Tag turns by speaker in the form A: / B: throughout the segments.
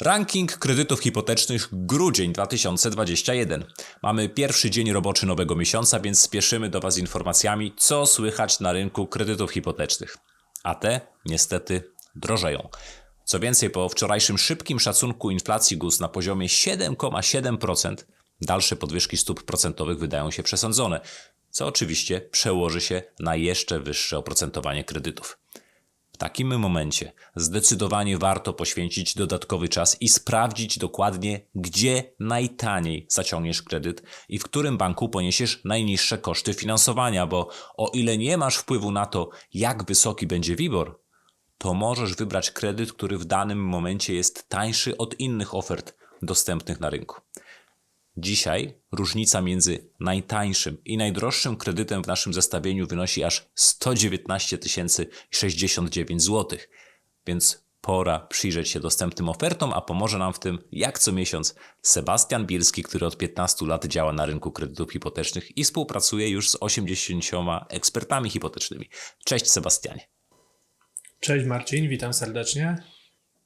A: Ranking kredytów hipotecznych grudzień 2021. Mamy pierwszy dzień roboczy nowego miesiąca, więc spieszymy do Was informacjami, co słychać na rynku kredytów hipotecznych. A te niestety drożeją. Co więcej, po wczorajszym szybkim szacunku inflacji GUS na poziomie 7,7%, dalsze podwyżki stóp procentowych wydają się przesądzone, co oczywiście przełoży się na jeszcze wyższe oprocentowanie kredytów. Takim momencie zdecydowanie warto poświęcić dodatkowy czas i sprawdzić dokładnie, gdzie najtaniej zaciągniesz kredyt i w którym banku poniesiesz najniższe koszty finansowania, bo o ile nie masz wpływu na to, jak wysoki będzie WIBOR, to możesz wybrać kredyt, który w danym momencie jest tańszy od innych ofert dostępnych na rynku. Dzisiaj różnica między najtańszym i najdroższym kredytem w naszym zestawieniu wynosi aż 119 069 zł. Więc pora przyjrzeć się dostępnym ofertom, a pomoże nam w tym, jak co miesiąc, Sebastian Bielski, który od 15 lat działa na rynku kredytów hipotecznych i współpracuje już z 80 ekspertami hipotecznymi. Cześć Sebastianie.
B: Cześć Marcin, witam serdecznie.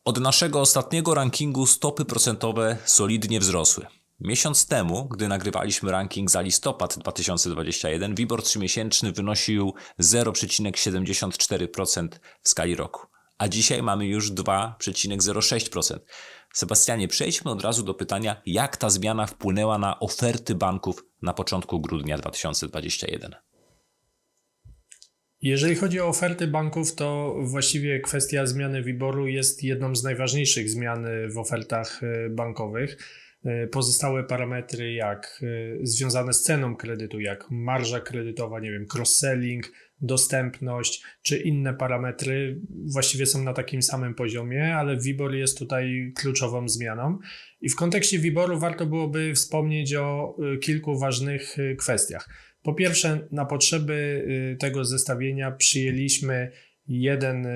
A: Od naszego ostatniego rankingu stopy procentowe solidnie wzrosły. Miesiąc temu, gdy nagrywaliśmy ranking za listopad 2021, WIBOR 3-miesięczny wynosił 0,74% w skali roku, a dzisiaj mamy już 2,06%. Sebastianie, przejdźmy od razu do pytania, jak ta zmiana wpłynęła na oferty banków na początku grudnia 2021.
B: Jeżeli chodzi o oferty banków, to właściwie kwestia zmiany WIBOR-u jest jedną z najważniejszych zmian w ofertach e, bankowych. E, pozostałe parametry, jak e, związane z ceną kredytu, jak marża kredytowa, nie wiem, cross-selling, dostępność czy inne parametry, właściwie są na takim samym poziomie, ale WIBOR jest tutaj kluczową zmianą. I w kontekście WIBOR-u warto byłoby wspomnieć o kilku ważnych kwestiach. Po pierwsze, na potrzeby tego zestawienia przyjęliśmy jeden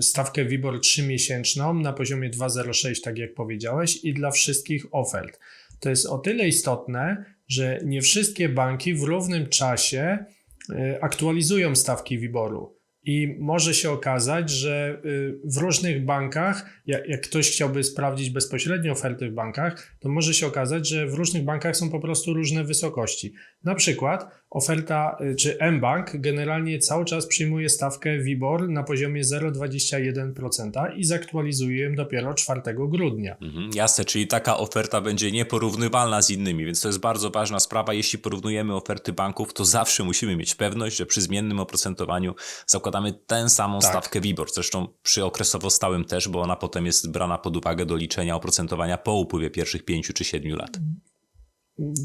B: stawkę WIBOR 3-miesięczną na poziomie 2,06, tak jak powiedziałeś, i dla wszystkich ofert. To jest o tyle istotne, że nie wszystkie banki w równym czasie aktualizują stawki WIBOR-u. I może się okazać, że w różnych bankach, jak, ktoś chciałby sprawdzić bezpośrednio oferty w bankach, to może się okazać, że w różnych bankach są po prostu różne wysokości. Na przykład oferta czy mBank generalnie cały czas przyjmuje stawkę WIBOR na poziomie 0,21% i zaktualizuje ją dopiero 4 grudnia.
A: Mhm, jasne, czyli taka oferta będzie nieporównywalna z innymi, więc to jest bardzo ważna sprawa. Jeśli porównujemy oferty banków, to zawsze musimy mieć pewność, że przy zmiennym oprocentowaniu zakładamy tę samą tak. stawkę WIBOR. Zresztą przy okresowo stałym też, bo ona potem jest brana pod uwagę do liczenia oprocentowania po upływie pierwszych 5 czy 7 lat.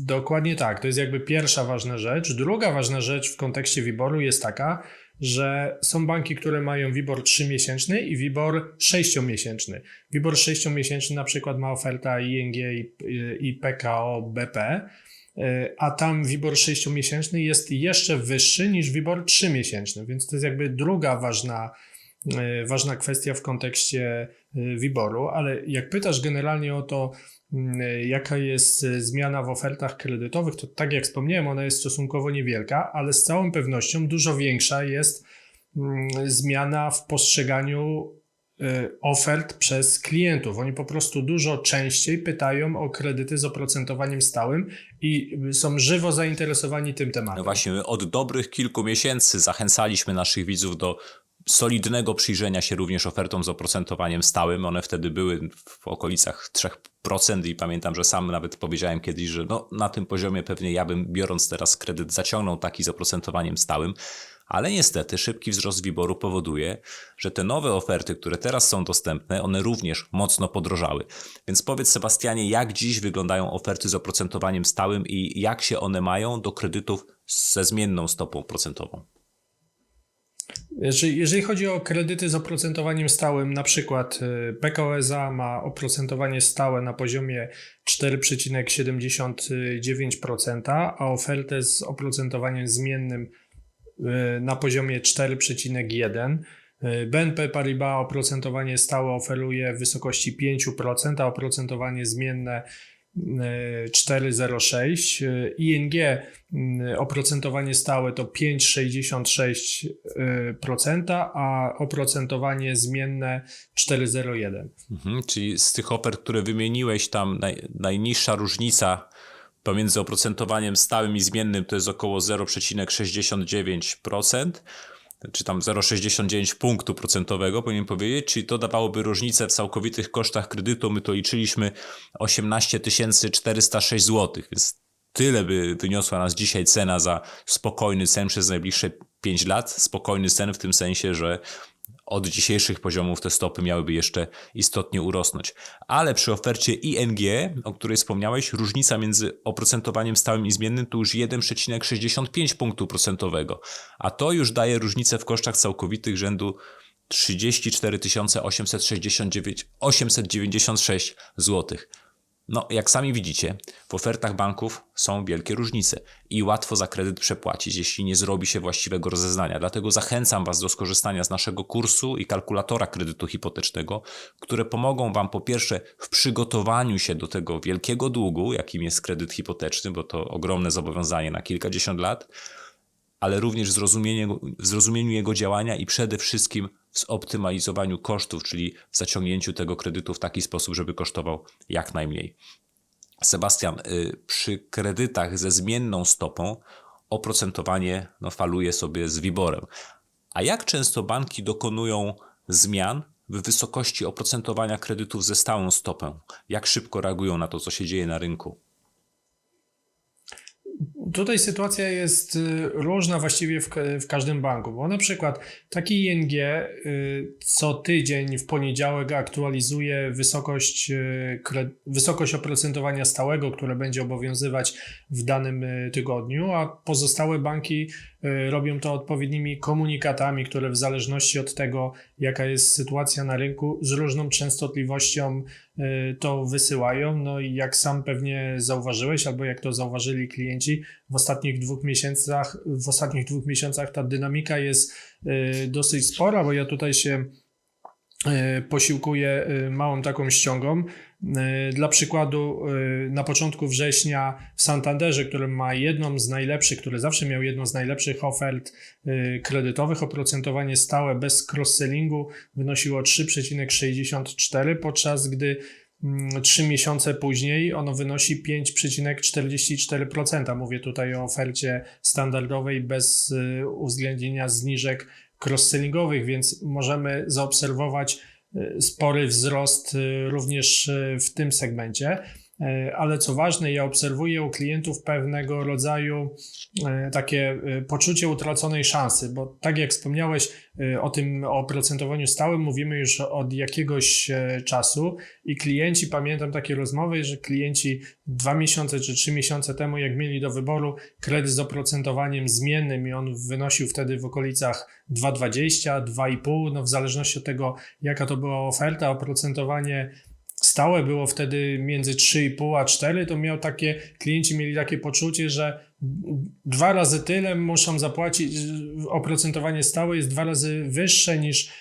B: Dokładnie tak. To jest jakby pierwsza ważna rzecz. Druga ważna rzecz w kontekście WIBOR-u jest taka, że są banki, które mają WIBOR 3-miesięczny i WIBOR 6-miesięczny. WIBOR 6-miesięczny na przykład ma oferta ING i PKO BP, a tam WIBOR 6-miesięczny jest jeszcze wyższy niż WIBOR 3-miesięczny, więc to jest jakby druga ważna, e, ważna kwestia w kontekście e, WIBOR-u, ale jak pytasz generalnie o to, jaka jest e, zmiana w ofertach kredytowych, to tak jak wspomniałem, ona jest stosunkowo niewielka, ale z całą pewnością dużo większa jest mm, zmiana w postrzeganiu e, ofert przez klientów. Oni po prostu dużo częściej pytają o kredyty z oprocentowaniem stałym i są żywo zainteresowani tym tematem.
A: No właśnie, od dobrych kilku miesięcy zachęcaliśmy naszych widzów do solidnego przyjrzenia się również ofertom z oprocentowaniem stałym. One wtedy były w okolicach 3% i pamiętam, że sam nawet powiedziałem kiedyś, że no, na tym poziomie pewnie ja bym biorąc teraz kredyt zaciągnął taki z oprocentowaniem stałym. Ale niestety szybki wzrost wyboru powoduje, że te nowe oferty, które teraz są dostępne, one również mocno podrożały. Więc powiedz Sebastianie, jak dziś wyglądają oferty z oprocentowaniem stałym i jak się one mają do kredytów ze zmienną stopą procentową?
B: Jeżeli, jeżeli chodzi o kredyty z oprocentowaniem stałym, na przykład y, PKO SA ma oprocentowanie stałe na poziomie 4,79%, a ofertę z oprocentowaniem zmiennym y, na poziomie 4,1%. Y, BNP Paribas oprocentowanie stałe oferuje w wysokości 5%, a oprocentowanie zmienne 4,06, e, ING mm, oprocentowanie stałe to 5,66%, a oprocentowanie zmienne 4,01%.
A: Mhm, czyli z tych ofert, które wymieniłeś, tam naj, najniższa różnica pomiędzy oprocentowaniem stałym i zmiennym to jest około 0,69%, czy tam 0,69 punktu procentowego, powinien powiedzieć, czyli to dawałoby różnicę w całkowitych kosztach kredytu, my to liczyliśmy 18 406 zł, więc tyle by wyniosła nas dzisiaj cena za spokojny cen przez najbliższe 5 lat. Spokojny cen w tym sensie, że od dzisiejszych poziomów te stopy miałyby jeszcze istotnie urosnąć. Ale przy ofercie ING, o której wspomniałeś, różnica między oprocentowaniem stałym i zmiennym to już 1,65 punktu procentowego, a to już daje różnicę w kosztach całkowitych rzędu 34 869, 896 zł. No, jak sami widzicie, w ofertach banków są wielkie różnice i łatwo za kredyt przepłacić, jeśli nie zrobi się właściwego rozeznania. Dlatego zachęcam Was do skorzystania z naszego kursu i kalkulatora kredytu hipotecznego, które pomogą Wam po pierwsze w przygotowaniu się do tego wielkiego długu, jakim jest kredyt hipoteczny, bo to ogromne zobowiązanie na kilkadziesiąt lat, ale również w zrozumieniu, w zrozumieniu jego działania i przede wszystkim zoptymalizowaniu kosztów, czyli w zaciągnięciu tego kredytu w taki sposób, żeby kosztował jak najmniej. Sebastian, y, przy kredytach ze zmienną stopą oprocentowanie no, faluje sobie z wiborem. A jak często banki dokonują zmian w wysokości oprocentowania kredytów ze stałą stopą? Jak szybko reagują na to, co się dzieje na rynku?
B: Tutaj sytuacja jest y, różna właściwie w, w każdym banku, bo na przykład taki ING y, co tydzień w poniedziałek aktualizuje wysokość, y, wysokość oprocentowania stałego, które będzie obowiązywać w danym tygodniu, a pozostałe banki robią to odpowiednimi komunikatami, które w zależności od tego, jaka jest sytuacja na rynku, z różną częstotliwością y, to wysyłają. No i jak sam pewnie zauważyłeś, albo jak to zauważyli klienci, w ostatnich dwóch miesiącach, w ostatnich dwóch miesiącach ta dynamika jest y, dosyć spora, bo ja tutaj się y, posiłkuję y, małą taką ściągą. Y, Dla przykładu, y, na początku września w Santanderze, który ma jedną z najlepszych, który zawsze miał jedną z najlepszych ofert y, kredytowych, oprocentowanie stałe bez cross-sellingu wynosiło 3,64, podczas gdy mm, trzy miesiące później ono wynosi 5,44%. Mówię tutaj o ofercie standardowej bez uwzględnienia zniżek cross-sellingowych, więc możemy zaobserwować spory wzrost y, również y, w tym segmencie. Y, Ale co ważne, ja obserwuję u klientów pewnego rodzaju y, takie y, poczucie utraconej szansy, bo tak jak wspomniałeś o tym o oprocentowaniu stałym, mówimy już od jakiegoś e, czasu i klienci, pamiętam takie rozmowy, że klienci dwa miesiące czy trzy miesiące temu, jak mieli do wyboru kredyt z oprocentowaniem zmiennym i on wynosił wtedy w okolicach 2,20, 2,5, no w zależności od tego, jaka to była oferta, oprocentowanie stałe było wtedy między 3,5 a 4, to miał takie, klienci mieli takie poczucie, że dwa razy tyle muszą zapłacić, oprocentowanie stałe jest dwa razy wyższe niż,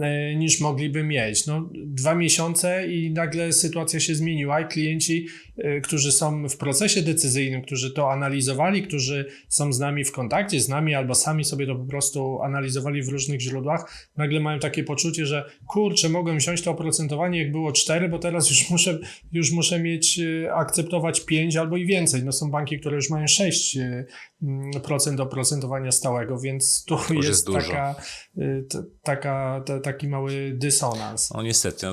B: e, niż mogliby mieć. No, dwa miesiące i nagle sytuacja się zmieniła i klienci, którzy są w procesie decyzyjnym, którzy to analizowali, którzy są z nami w kontakcie, z nami albo sami sobie to po prostu analizowali w różnych źródłach, nagle mają takie poczucie, że kurczę, mogłem wziąć to oprocentowanie jak było 4, bo teraz już muszę, już muszę mieć, e, akceptować 5 albo i więcej. No są banki, które już mają 6 e, mm, procent oprocentowania stałego, więc tu jest,
A: jest
B: taka, y, t- taka, ta, taki mały dysonans.
A: No niestety, no,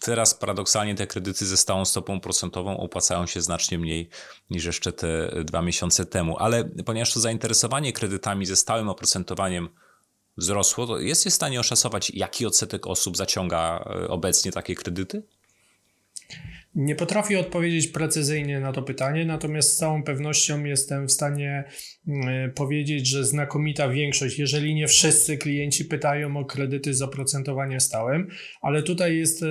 A: teraz paradoksalnie te kredyty ze stałą stopą procentową opłacają się znacznie mniej niż jeszcze te dwa miesiące temu, ale ponieważ to zainteresowanie kredytami ze stałym oprocentowaniem wzrosło, to jesteś w stanie oszacować, jaki odsetek osób zaciąga e, obecnie takie kredyty?
B: Nie potrafię odpowiedzieć precyzyjnie na to pytanie, natomiast z całą pewnością jestem w stanie mm, powiedzieć, że znakomita większość, jeżeli nie wszyscy klienci pytają o kredyty z oprocentowaniem stałym, ale tutaj jest e,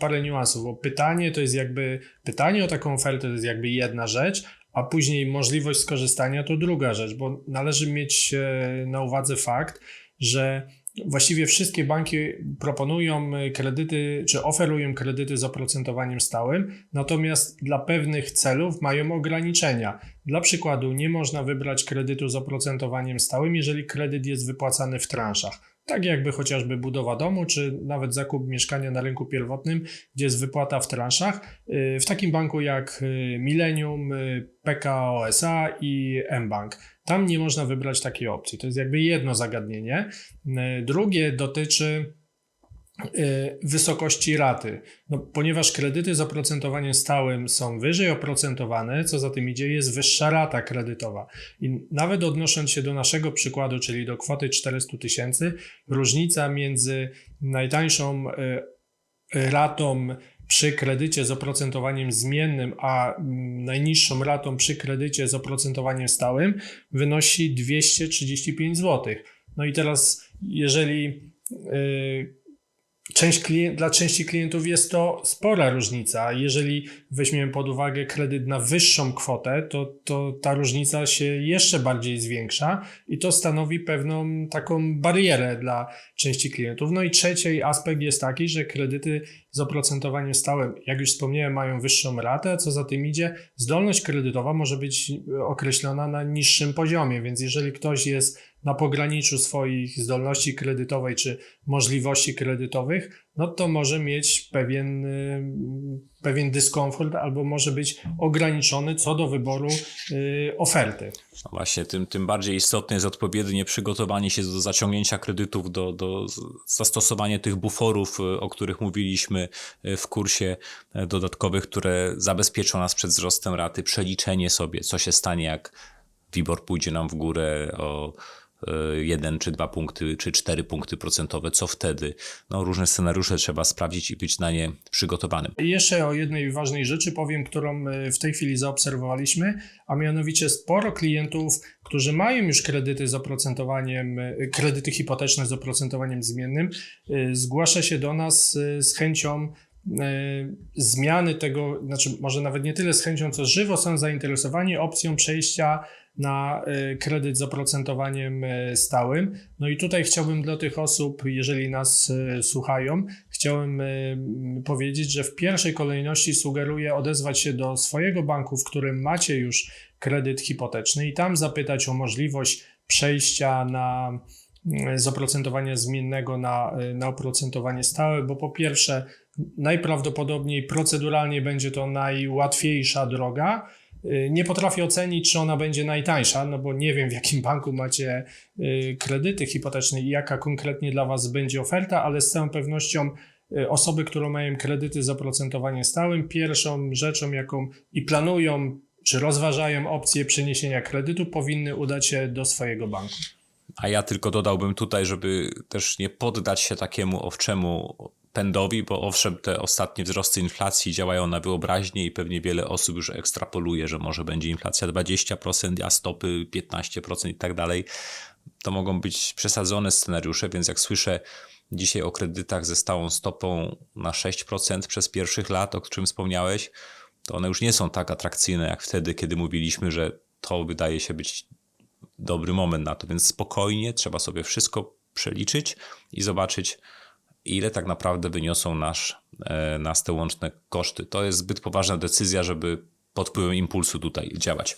B: parę niuansów, bo pytanie to jest jakby, pytanie o taką ofertę to jest jakby jedna rzecz, a później możliwość skorzystania to druga rzecz, bo należy mieć e, na uwadze fakt, że właściwie wszystkie banki proponują y, kredyty, czy oferują kredyty z oprocentowaniem stałym, natomiast dla pewnych celów mają ograniczenia. Dla przykładu, nie można wybrać kredytu z oprocentowaniem stałym, jeżeli kredyt jest wypłacany w transzach. Tak jakby chociażby budowa domu, czy nawet zakup mieszkania na rynku pierwotnym, gdzie jest wypłata w transzach. Y, W takim banku jak y, Millennium, PKO SA i mBank. Tam nie można wybrać takiej opcji. To jest jakby jedno zagadnienie. Y, Drugie dotyczy y, wysokości raty. No, ponieważ kredyty z oprocentowaniem stałym są wyżej oprocentowane, co za tym idzie, jest wyższa rata kredytowa. I nawet odnosząc się do naszego przykładu, czyli do kwoty 400 tysięcy, różnica między najtańszą y, ratą przy kredycie z oprocentowaniem zmiennym, a mm, najniższą ratą przy kredycie z oprocentowaniem stałym wynosi 235 zł. No i teraz, jeżeli y, część klien- dla części klientów jest to spora różnica. Jeżeli weźmiemy pod uwagę kredyt na wyższą kwotę, to, to ta różnica się jeszcze bardziej zwiększa i to stanowi pewną taką barierę dla części klientów. No i trzeci aspekt jest taki, że kredyty z oprocentowaniem stałym, jak już wspomniałem, mają wyższą ratę, a co za tym idzie, zdolność kredytowa może być określona na niższym poziomie, więc jeżeli ktoś jest na pograniczu swoich zdolności kredytowej czy możliwości kredytowych, no to może mieć pewien, y, pewien dyskomfort albo może być ograniczony co do wyboru y, oferty.
A: No właśnie, tym, tym bardziej istotne jest odpowiednie przygotowanie się do zaciągnięcia kredytów, do, do z- zastosowania tych buforów, y, o których mówiliśmy w kursie dodatkowych, które zabezpieczą nas przed wzrostem raty, przeliczenie sobie, co się stanie, jak WIBOR pójdzie nam w górę o jeden czy dwa punkty, czy cztery punkty procentowe, co wtedy? No, różne scenariusze trzeba sprawdzić i być na nie przygotowanym.
B: Jeszcze o jednej ważnej rzeczy powiem, którą y, w tej chwili zaobserwowaliśmy, a mianowicie sporo klientów, którzy mają już kredyty z oprocentowaniem, y, kredyty hipoteczne z oprocentowaniem zmiennym, y, zgłasza się do nas y, z chęcią y, zmiany tego, znaczy może nawet nie tyle z chęcią, co żywo są zainteresowani opcją przejścia na y, kredyt z oprocentowaniem y, stałym. No i tutaj chciałbym dla tych osób, jeżeli nas słuchają, chciałem y, powiedzieć, że w pierwszej kolejności sugeruję odezwać się do swojego banku, w którym macie już kredyt hipoteczny i tam zapytać o możliwość przejścia na z oprocentowania zmiennego na, y, na oprocentowanie stałe, bo po pierwsze najprawdopodobniej proceduralnie będzie to najłatwiejsza droga. Y, Nie potrafię ocenić, czy ona będzie najtańsza, no bo nie wiem, w jakim banku macie y, kredyty hipoteczne i jaka konkretnie dla Was będzie oferta, ale z całą pewnością osoby, które mają kredyty z oprocentowaniem stałym, pierwszą rzeczą, jaką i planują, czy rozważają opcję przeniesienia kredytu, powinny udać się do swojego banku.
A: A ja tylko dodałbym tutaj, żeby też nie poddać się takiemu owczemu pędowi, bo owszem, te ostatnie wzrosty inflacji działają na wyobraźnię i pewnie wiele osób już ekstrapoluje, że może będzie inflacja 20%, a stopy 15% i tak dalej. To mogą być przesadzone scenariusze, więc jak słyszę dzisiaj o kredytach ze stałą stopą na 6% przez pierwszych lat, o czym wspomniałeś, to one już nie są tak atrakcyjne jak wtedy, kiedy mówiliśmy, że to wydaje się być dobry moment na to, więc spokojnie trzeba sobie wszystko przeliczyć i zobaczyć, ile tak naprawdę wyniosą nasz, e, nas te łączne koszty. To jest zbyt poważna decyzja, żeby pod wpływem impulsu tutaj działać.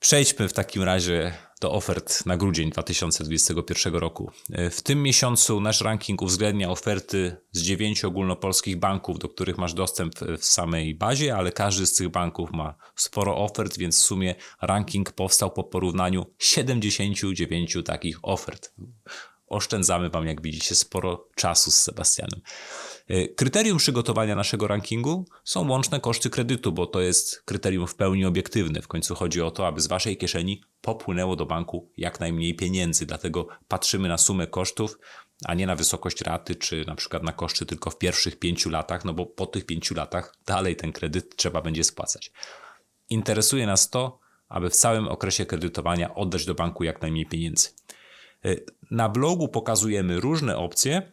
A: Przejdźmy w takim razie do ofert na grudzień 2021 roku. E, W tym miesiącu nasz ranking uwzględnia oferty z dziewięciu ogólnopolskich banków, do których masz dostęp w samej bazie, ale każdy z tych banków ma sporo ofert, więc w sumie ranking powstał po porównaniu 79 takich ofert. Oszczędzamy Wam, jak widzicie, sporo czasu z Sebastianem. Y, Kryterium przygotowania naszego rankingu są łączne koszty kredytu, bo to jest kryterium w pełni obiektywne. W końcu chodzi o to, aby z Waszej kieszeni popłynęło do banku jak najmniej pieniędzy. Dlatego patrzymy na sumę kosztów, a nie na wysokość raty, czy na przykład na koszty tylko w pierwszych pięciu latach, no bo po tych pięciu latach dalej ten kredyt trzeba będzie spłacać. Interesuje nas to, aby w całym okresie kredytowania oddać do banku jak najmniej pieniędzy. Y, Na blogu pokazujemy różne opcje,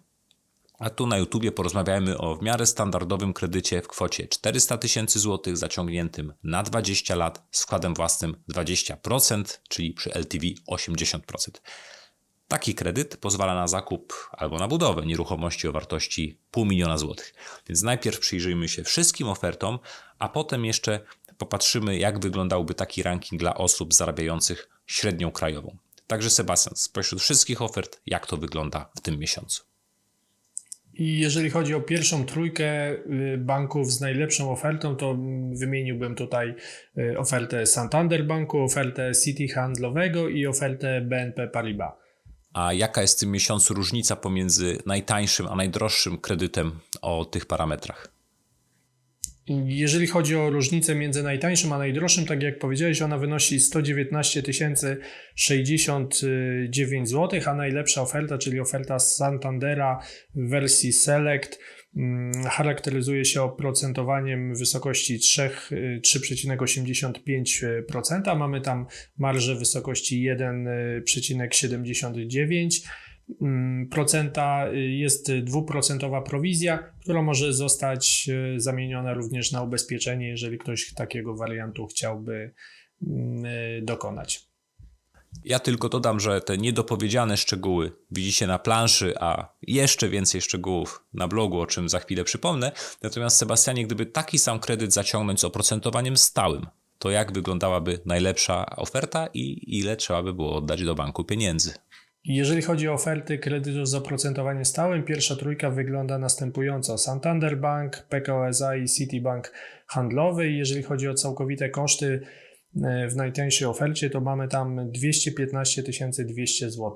A: a tu na YouTubie porozmawiamy o w miarę standardowym kredycie w kwocie 400 tysięcy złotych zaciągniętym na 20 lat z wkładem własnym 20%, czyli przy LTV 80%. Taki kredyt pozwala na zakup albo na budowę nieruchomości o wartości pół miliona złotych. Więc najpierw przyjrzyjmy się wszystkim ofertom, a potem jeszcze popatrzymy, jak wyglądałby taki ranking dla osób zarabiających średnią krajową. Także Sebastian, spośród wszystkich ofert, jak to wygląda w tym miesiącu?
B: I jeżeli chodzi o pierwszą trójkę y, banków z najlepszą ofertą, to wymieniłbym tutaj y, ofertę Santander Banku, ofertę City Handlowego i ofertę BNP Paribas.
A: A jaka jest w tym miesiącu różnica pomiędzy najtańszym a najdroższym kredytem o tych parametrach?
B: Jeżeli chodzi o różnicę między najtańszym a najdroższym, tak jak powiedziałeś, ona wynosi 119 069 zł, a najlepsza oferta, czyli oferta Santandera w wersji Select, mm, charakteryzuje się oprocentowaniem w wysokości 3, y, 3,85%. Mamy tam marżę w wysokości 1,79%. Mm, procenta y, jest dwuprocentowa prowizja, która może zostać y, zamieniona również na ubezpieczenie, jeżeli ktoś takiego wariantu chciałby mm, y, dokonać.
A: Ja tylko dodam, że te niedopowiedziane szczegóły widzicie na planszy, a jeszcze więcej szczegółów na blogu, o czym za chwilę przypomnę. Natomiast Sebastianie, gdyby taki sam kredyt zaciągnąć z oprocentowaniem stałym, to jak wyglądałaby najlepsza oferta i ile trzeba by było oddać do banku pieniędzy?
B: Jeżeli chodzi o oferty kredytu z oprocentowaniem stałym, pierwsza trójka wygląda następująco. Santander Bank, PKO SA i Citibank handlowy. Jeżeli chodzi o całkowite koszty e, w najtańszej ofercie, to mamy tam 215 200 zł.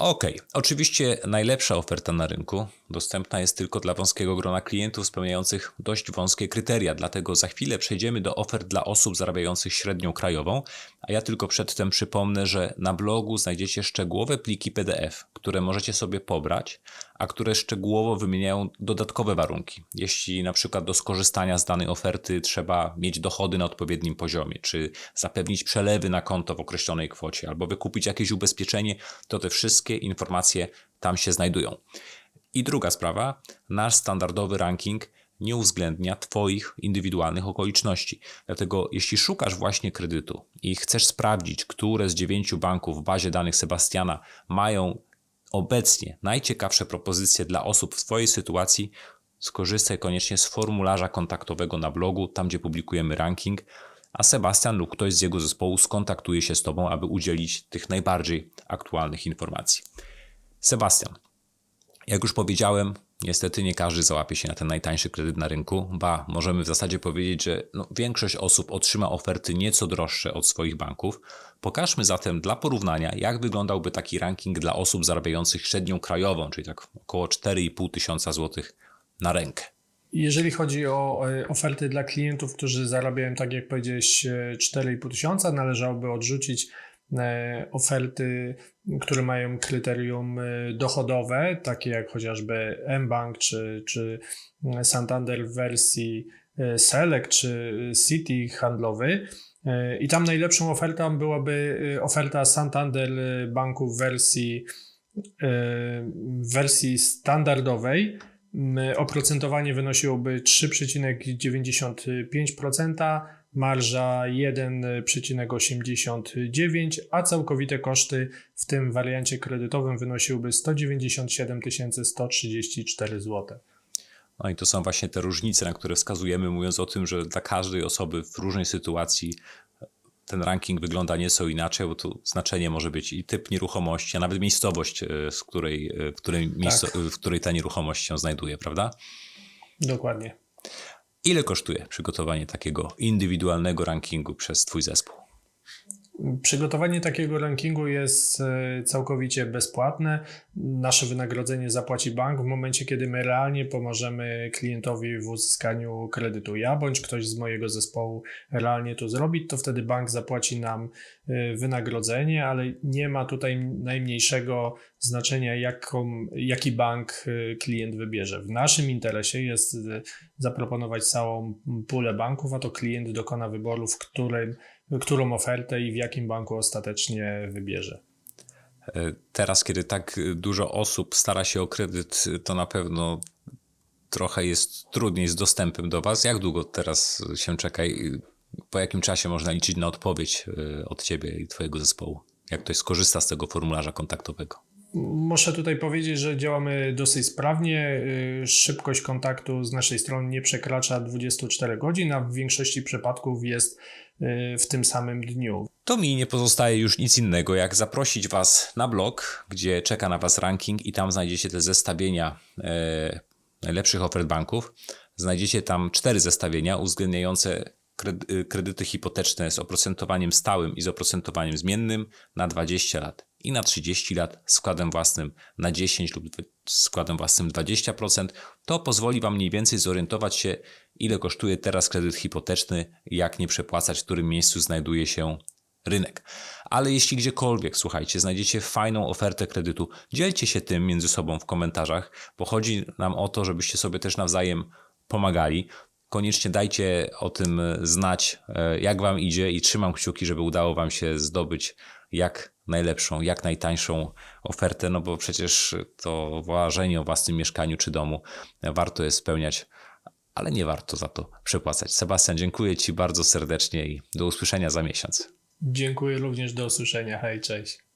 A: Okej, oczywiście najlepsza oferta na rynku dostępna jest tylko dla wąskiego grona klientów spełniających dość wąskie kryteria, dlatego za chwilę przejdziemy do ofert dla osób zarabiających średnią krajową, a ja tylko przedtem przypomnę, że na blogu znajdziecie szczegółowe pliki PDF, które możecie sobie pobrać, a które szczegółowo wymieniają dodatkowe warunki. Jeśli na przykład do skorzystania z danej oferty trzeba mieć dochody na odpowiednim poziomie, czy zapewnić przelewy na konto w określonej kwocie, albo wykupić jakieś ubezpieczenie, to te wszystkie informacje tam się znajdują. I druga sprawa, nasz standardowy ranking nie uwzględnia Twoich indywidualnych okoliczności. Dlatego, jeśli szukasz właśnie kredytu i chcesz sprawdzić, które z dziewięciu banków w bazie danych Sebastiana mają obecnie najciekawsze propozycje dla osób w Twojej sytuacji, skorzystaj koniecznie z formularza kontaktowego na blogu, tam gdzie publikujemy ranking, a Sebastian lub ktoś z jego zespołu skontaktuje się z Tobą, aby udzielić tych najbardziej aktualnych informacji. Sebastian, jak już powiedziałem, niestety nie każdy załapie się na ten najtańszy kredyt na rynku, ba, możemy w zasadzie powiedzieć, że no, większość osób otrzyma oferty nieco droższe od swoich banków. Pokażmy zatem dla porównania, jak wyglądałby taki ranking dla osób zarabiających średnią krajową, czyli tak około 4,5 tysiąca złotych na rękę.
B: Jeżeli chodzi o e, oferty dla klientów, którzy zarabiają, tak jak powiedziałeś, e, 4,5 tysiąca, należałoby odrzucić e, oferty, które mają kryterium e, dochodowe, takie jak chociażby mBank czy, czy Santander w wersji e, Select czy City handlowy. E, I tam najlepszą ofertą byłaby e, oferta Santander Banku w wersji, e, w wersji standardowej. Oprocentowanie wynosiłoby 3,95%, marża 1,89%, a całkowite koszty w tym wariancie kredytowym wynosiłyby 197 134 zł.
A: No i to są właśnie te różnice, na które wskazujemy, mówiąc o tym, że dla każdej osoby w różnej sytuacji ten ranking wygląda nieco inaczej, bo tu znaczenie może być i typ nieruchomości, a nawet miejscowość, e, z której, e, w, której miejsco, w której ta nieruchomość się znajduje, prawda?
B: Dokładnie.
A: Ile kosztuje przygotowanie takiego indywidualnego rankingu przez Twój zespół?
B: Przygotowanie takiego rankingu jest e, całkowicie bezpłatne. Nasze wynagrodzenie zapłaci bank w momencie, kiedy my realnie pomożemy klientowi w uzyskaniu kredytu. Ja bądź ktoś z mojego zespołu realnie to zrobi, to wtedy bank zapłaci nam e, wynagrodzenie, ale nie ma tutaj najmniejszego znaczenia, jaką, jaki bank e, klient wybierze. W naszym interesie jest zaproponować całą pulę banków, a to klient dokona wyboru, w którym, którą ofertę i w jakim banku ostatecznie wybierze.
A: E, Teraz, kiedy tak dużo osób stara się o kredyt, to na pewno trochę jest trudniej z dostępem do Was. Jak długo teraz się czeka i po jakim czasie można liczyć na odpowiedź e, od Ciebie i Twojego zespołu? jak ktoś skorzysta z tego formularza kontaktowego?
B: Muszę tutaj powiedzieć, że działamy dosyć sprawnie. Y, Szybkość kontaktu z naszej strony nie przekracza 24 godzin, a w większości przypadków jest w tym samym dniu.
A: To mi nie pozostaje już nic innego, jak zaprosić Was na blog, gdzie czeka na Was ranking i tam znajdziecie te zestawienia e, najlepszych ofert banków. Znajdziecie tam cztery zestawienia uwzględniające y, kredyty hipoteczne z oprocentowaniem stałym i z oprocentowaniem zmiennym na 20 lat i na 30 lat składem własnym na 10 lub składem własnym 20%. To pozwoli Wam mniej więcej zorientować się, ile kosztuje teraz kredyt hipoteczny, jak nie przepłacać, w którym miejscu znajduje się rynek. Ale jeśli gdziekolwiek, słuchajcie, znajdziecie fajną ofertę kredytu, dzielcie się tym między sobą w komentarzach, bo chodzi nam o to, żebyście sobie też nawzajem pomagali. Koniecznie dajcie o tym znać, e, jak Wam idzie i trzymam kciuki, żeby udało Wam się zdobyć jak najlepszą, jak najtańszą ofertę, no bo przecież to ważenie o własnym mieszkaniu czy domu warto jest spełniać, ale nie warto za to przepłacać. Sebastian, dziękuję Ci bardzo serdecznie i do usłyszenia za miesiąc.
B: Dziękuję również, do usłyszenia. Hej, cześć.